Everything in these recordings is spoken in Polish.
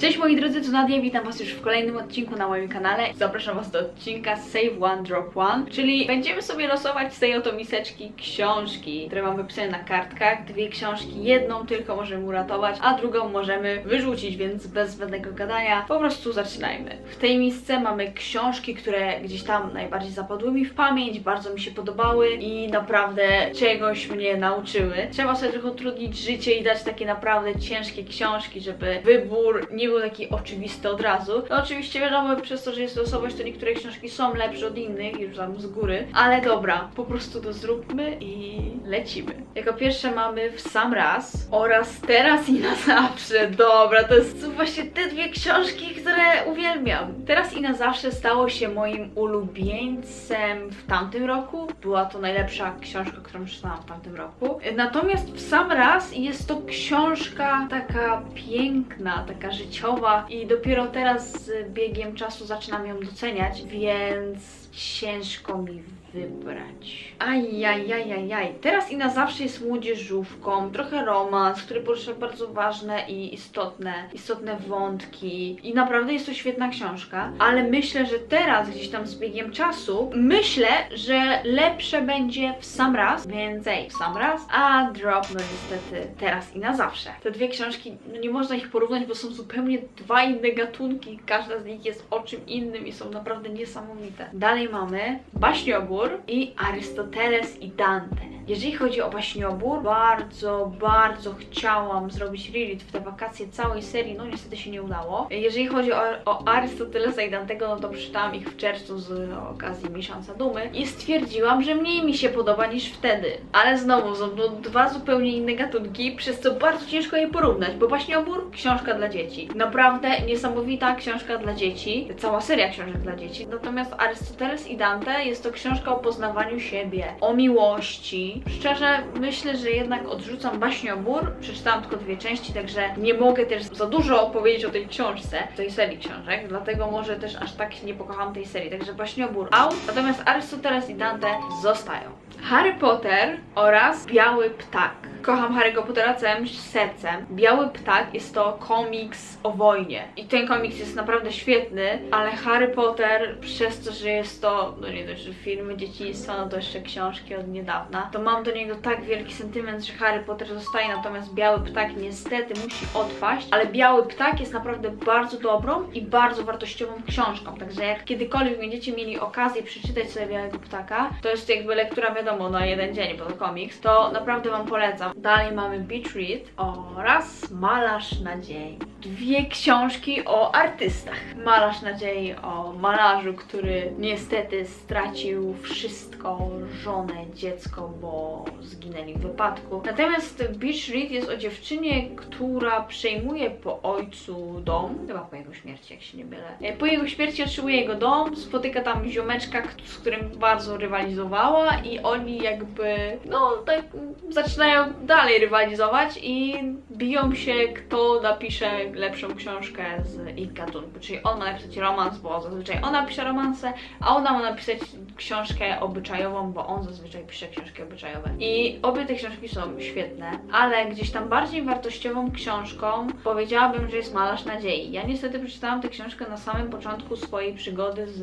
Cześć moi drodzy, to Nadia, witam was już w kolejnym odcinku na moim kanale. Zapraszam was do odcinka Save One, Drop One, czyli będziemy sobie losować z tej oto miseczki książki, które mam wypisane na kartkach. Dwie książki, jedną tylko możemy uratować, a drugą możemy wyrzucić, więc bez zbędnego gadania po prostu zaczynajmy. W tej misce mamy książki, które gdzieś tam najbardziej zapadły mi w pamięć, bardzo mi się podobały i naprawdę czegoś mnie nauczyły. Trzeba sobie trochę utrudnić życie i dać takie naprawdę ciężkie książki, żeby wybór nie był taki oczywisty od razu. No oczywiście wiadomo, przez to, że jest losowość, to niektóre książki są lepsze od innych, już tam z góry, ale dobra, po prostu to zróbmy i lecimy. Jako pierwsze mamy w sam raz oraz teraz i na zawsze. Dobra, to są właśnie te dwie książki, które uwielbiam. Teraz i na zawsze stało się moim ulubieńcem w tamtym roku. Była to najlepsza książka, którą przeczytałam w tamtym roku. Natomiast w sam raz jest to książka taka piękna, taka życiowa i dopiero teraz z biegiem czasu zaczynam ją doceniać, więc ciężko mi wybrać. Ajajajajaj. Teraz i na zawsze jest młodzieżówką, trochę romans, który porusza bardzo ważne i istotne, istotne wątki. I naprawdę jest to świetna książka, ale myślę, że teraz, gdzieś tam z biegiem czasu, myślę, że lepsze będzie w sam raz, więcej w sam raz, a drop, no niestety teraz i na zawsze. Te dwie książki, no nie można ich porównać, bo są zupełnie dwa inne gatunki, każda z nich jest o czym innym i są naprawdę niesamowite. Dalej mamy Baśniobór i Arystoteles i Dante. Jeżeli chodzi o baśniobór, bardzo, bardzo chciałam zrobić reread w te wakacje całej serii, no niestety się nie udało. Jeżeli chodzi o, o Arystotelesa i Dantego, no to przeczytałam ich w czerwcu z okazji Miesiąca Dumy i stwierdziłam, że mniej mi się podoba niż wtedy. Ale znowu, są to dwa zupełnie inne gatunki, przez co bardzo ciężko je porównać, bo baśniobór, książka dla dzieci. Naprawdę niesamowita książka dla dzieci, cała seria książek dla dzieci. Natomiast Arystoteles i Dante jest to książka o poznawaniu siebie, o miłości. Szczerze myślę, że jednak odrzucam baśniobór. Przeczytałam tylko dwie części, także nie mogę też za dużo opowiedzieć o tej książce, tej serii książek, dlatego może też aż tak nie pokocham tej serii. Także baśniobór out, natomiast Arystoteles i Dante zostają. Harry Potter oraz Biały Ptak. Kocham Harry'ego Pottera całym sercem. Biały Ptak jest to komiks o wojnie. I ten komiks jest naprawdę świetny, ale Harry Potter, przez to, że jest to, no nie dość, że filmy dzieciństwa, no to jeszcze książki od niedawna, to mam do niego tak wielki sentyment, że Harry Potter zostaje, natomiast Biały Ptak niestety musi odpaść, ale Biały Ptak jest naprawdę bardzo dobrą i bardzo wartościową książką, także jak kiedykolwiek będziecie mieli okazję przeczytać sobie Białego Ptaka, to jest jakby lektura wiadomo na jeden dzień, bo to komiks, to naprawdę Wam polecam. Dalej mamy Beach Read oraz Malarz Nadziei. Dwie książki o artystach. Malarz Nadziei o malarzu, który niestety stracił wszystko, żonę, dziecko, bo zginęli w wypadku. Natomiast Beach Read jest o dziewczynie, która przejmuje po ojcu dom, chyba po jego śmierci, jak się nie mylę. E, Po jego śmierci otrzymuje jego dom, spotyka tam ziomeczka, z którym bardzo rywalizowała i oni jakby, no tak zaczynają dalej rywalizować i biją się, kto napisze lepszą książkę z ich gatunku. Czyli on ma napisać romans, bo zazwyczaj ona pisze romanse, a ona ma napisać książkę obyczajową, bo on zazwyczaj pisze książki obyczajowe. I obie te książki są świetne, ale gdzieś tam bardziej wartościową książką powiedziałabym, że jest Malarz Nadziei. Ja niestety przeczytałam tę książkę na samym początku swojej przygody z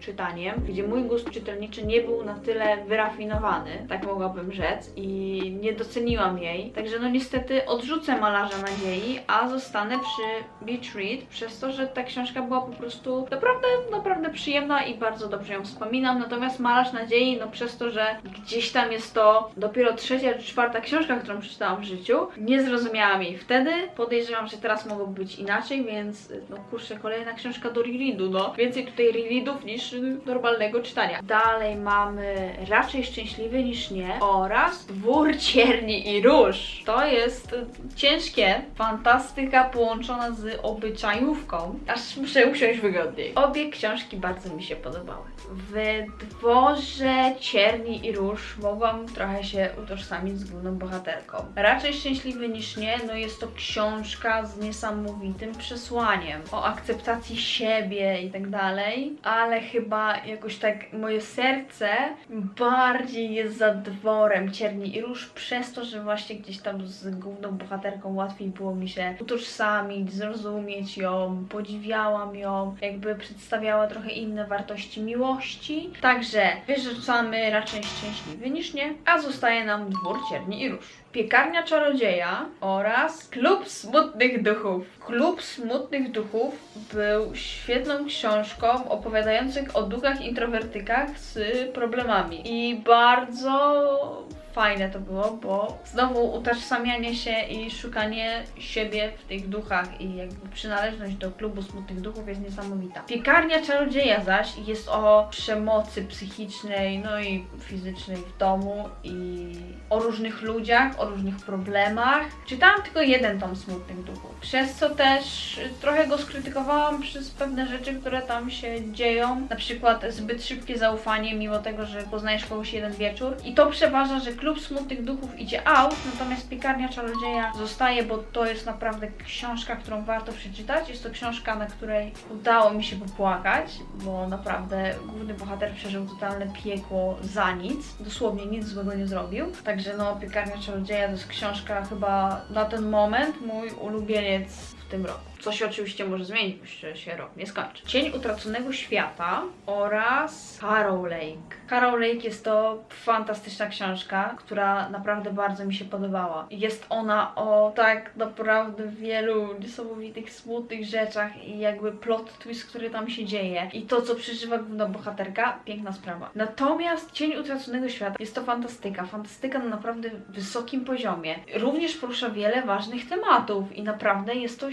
czytaniem, gdzie mój gust czytelniczy nie był na tyle wyrafinowany, tak mogłabym rzec, i nie doceniłam jej. Także no niestety odrzucę Malarza Nadziei, a zostanę przy Beach Read, przez to, że ta książka była po prostu naprawdę, naprawdę przyjemna i bardzo dobrze ją wspominam. Natomiast Malarz Nadziei, no przez to, że gdzieś tam jest to dopiero trzecia czy czwarta książka, którą przeczytałam w życiu, nie zrozumiałam jej wtedy. Podejrzewam, że teraz mogłoby być inaczej, więc no kurczę, kolejna książka do rereadu, no. Więcej tutaj rereadów niż normalnego czytania. Dalej mamy Raczej Szczęśliwy niż nie oraz Dwór Cierni i Róż. To jest ciężkie, fantastyka połączona z obyczajówką. Aż muszę usiąść wygodniej. Obie książki bardzo mi się podobały. W Dworze Cierni i Róż mogłam trochę się utożsamić z główną bohaterką. Raczej Szczęśliwy niż nie, no jest to książka z niesamowitym przesłaniem o akceptacji siebie i tak dalej, ale chyba jakoś tak moje serce bardziej jest za dworem Cierni i Róż przez to, że właśnie gdzieś tam z główną bohaterką łatwiej było mi się utożsamić, zrozumieć ją, podziwiałam ją, jakby przedstawiała trochę inne wartości miłości. Także wyrzucamy raczej szczęśliwy niż nie, a zostaje nam dwór cierni i róż. Piekarnia Czarodzieja oraz Klub Smutnych Duchów. Klub Smutnych Duchów był świetną książką opowiadającą o duchach introwertykach z problemami. I bardzo fajne to było, bo znowu utożsamianie się i szukanie siebie w tych duchach i jakby przynależność do klubu smutnych duchów jest niesamowita. Piekarnia czarodzieja zaś jest o przemocy psychicznej, no i fizycznej w domu i o różnych ludziach, o różnych problemach. Czytałam tylko jeden tom smutnych duchów, przez co też trochę go skrytykowałam przez pewne rzeczy, które tam się dzieją. Na przykład zbyt szybkie zaufanie, mimo tego, że poznajesz kogoś jeden wieczór. I to przeważa, że klub smutnych duchów idzie out, natomiast piekarnia czarodzieja zostaje, bo to jest naprawdę książka, którą warto przeczytać. Jest to książka, na której udało mi się popłakać, bo naprawdę główny bohater przeżył totalne piekło za nic. Dosłownie nic złego nie zrobił. Także no, piekarnia czarodzieja to jest książka chyba na ten moment mój ulubieniec w tym roku. Co się oczywiście może zmienić, bo jeszcze się rok nie skończy. Cień utraconego świata oraz Harrow Lake. Harrow Lake jest to fantastyczna książka, która naprawdę bardzo mi się podobała. Jest ona o tak naprawdę wielu niesamowitych, smutnych rzeczach i jakby plot twist, który tam się dzieje. I to, co przeżywa główna bohaterka, piękna sprawa. Natomiast Cień utraconego świata jest to fantastyka. Fantastyka na naprawdę wysokim poziomie. Również porusza wiele ważnych tematów i naprawdę jest to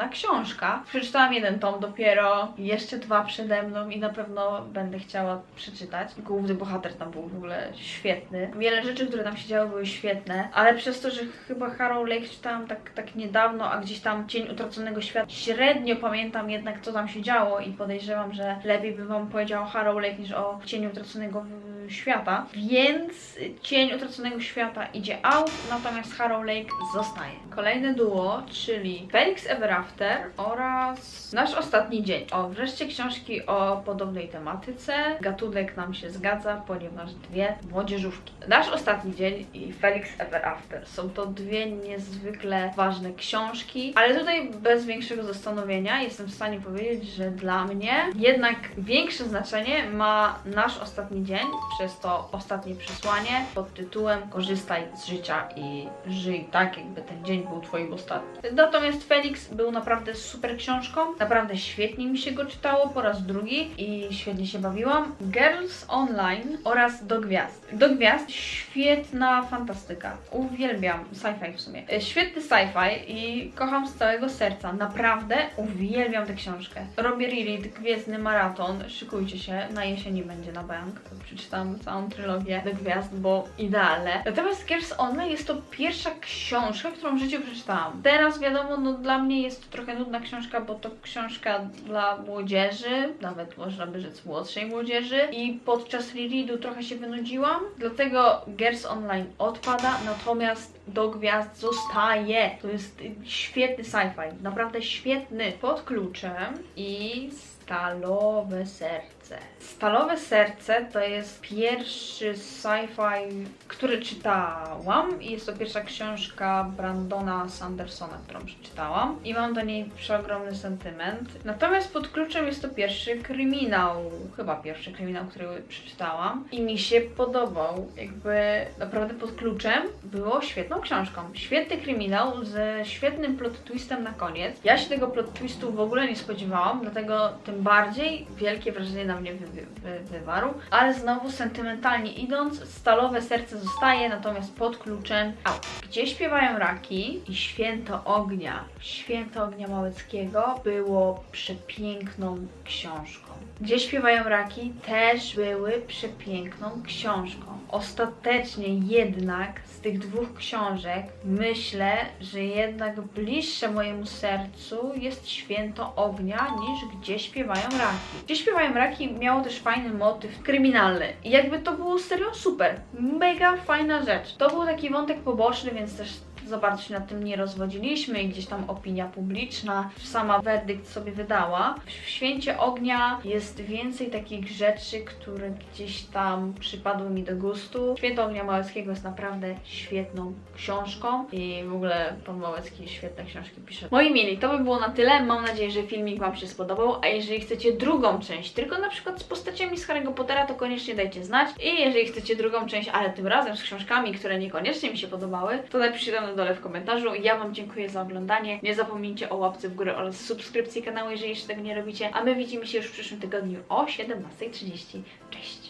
świetna książka. Przeczytałam jeden tom dopiero, jeszcze dwa przede mną i na pewno będę chciała przeczytać. Główny bohater tam był w ogóle świetny. Wiele rzeczy, które tam się działy były świetne, ale przez to, że chyba Harrow Lake czytałam tak, tak niedawno, a gdzieś tam Cień Utraconego Świata, średnio pamiętam jednak co tam się działo i podejrzewam, że lepiej bym wam powiedział o Harrow Lake niż o Cieniu Utraconego Świata, więc Cień Utraconego Świata idzie out, natomiast Harrow Lake zostaje. Kolejne duo, czyli Felix Ever After oraz Nasz Ostatni Dzień. O, wreszcie książki o podobnej tematyce. Gatunek nam się zgadza, ponieważ dwie młodzieżówki. Nasz Ostatni Dzień i Felix Ever After są to dwie niezwykle ważne książki, ale tutaj bez większego zastanowienia jestem w stanie powiedzieć, że dla mnie jednak większe znaczenie ma Nasz Ostatni Dzień, przez to ostatnie przesłanie pod tytułem Korzystaj z życia i żyj tak, jakby ten dzień był twoim ostatnim. Natomiast Felix był naprawdę super książką, naprawdę świetnie mi się go czytało po raz drugi i świetnie się bawiłam. Girls Online oraz Do Gwiazd. Do Gwiazd świetna fantastyka. Uwielbiam sci-fi w sumie. Świetny sci-fi i kocham z całego serca. Naprawdę uwielbiam tę książkę. Robię reread, Gwiezdny Maraton. Szykujcie się, na jesieni będzie na bank. Przeczytam całą trylogię Do Gwiazd, bo idealne. Natomiast Girls Online jest to pierwsza książka, którą w życiu przeczytałam. Teraz wiadomo, no dla mnie jest to trochę nudna książka, bo to książka dla młodzieży, nawet można by rzec młodszej młodzieży i podczas rereadu trochę się wynudziłam, dlatego Girls Online odpada, natomiast do gwiazd zostaje. To jest świetny sci-fi, naprawdę świetny pod kluczem i stalowe serce. Stalowe serce to jest pierwszy sci-fi, który czytałam i jest to pierwsza książka Brandona Sandersona, którą przeczytałam i mam do niej przeogromny sentyment. Natomiast pod kluczem jest to pierwszy kryminał, chyba pierwszy kryminał, który przeczytałam i mi się podobał. Jakby naprawdę pod kluczem było świetną książką. Świetny kryminał ze świetnym plot twistem na koniec. Ja się tego plot twistu w ogóle nie spodziewałam, dlatego tym bardziej wielkie wrażenie na mnie wy, wy, wy, wywarł. Ale znowu sentymentalnie idąc, stalowe serce zostaje, natomiast pod kluczem out. Gdzie śpiewają raki i Święto Ognia, Święto Ognia Małeckiego było przepiękną książką. Gdzie śpiewają raki też były przepiękną książką. Ostatecznie jednak z tych dwóch książek myślę, że jednak bliższe mojemu sercu jest Święto Ognia niż Gdzie śpiewają raki. Gdzie śpiewają raki miało też fajny motyw kryminalny i jakby to było serio super. Mega fajna rzecz. To był taki wątek poboczny, więc też za bardzo się nad tym nie rozwodziliśmy i gdzieś tam opinia publiczna sama werdykt sobie wydała. W Święcie Ognia jest więcej takich rzeczy, które gdzieś tam przypadły mi do gustu. Święto Ognia Małeckiego jest naprawdę świetną książką i w ogóle pan Małecki świetne książki pisze. Moi mieli, to by było na tyle. Mam nadzieję, że filmik Wam się spodobał, a jeżeli chcecie drugą część, tylko na przykład z postaciami z Harry'ego Pottera, to koniecznie dajcie znać. I jeżeli chcecie drugą część, ale tym razem z książkami, które niekoniecznie mi się podobały, to napiszcie tam na dole w komentarzu. Ja Wam dziękuję za oglądanie. Nie zapomnijcie o łapce w górę oraz subskrypcji kanału, jeżeli jeszcze tego nie robicie. A my widzimy się już w przyszłym tygodniu o 17.30. Cześć!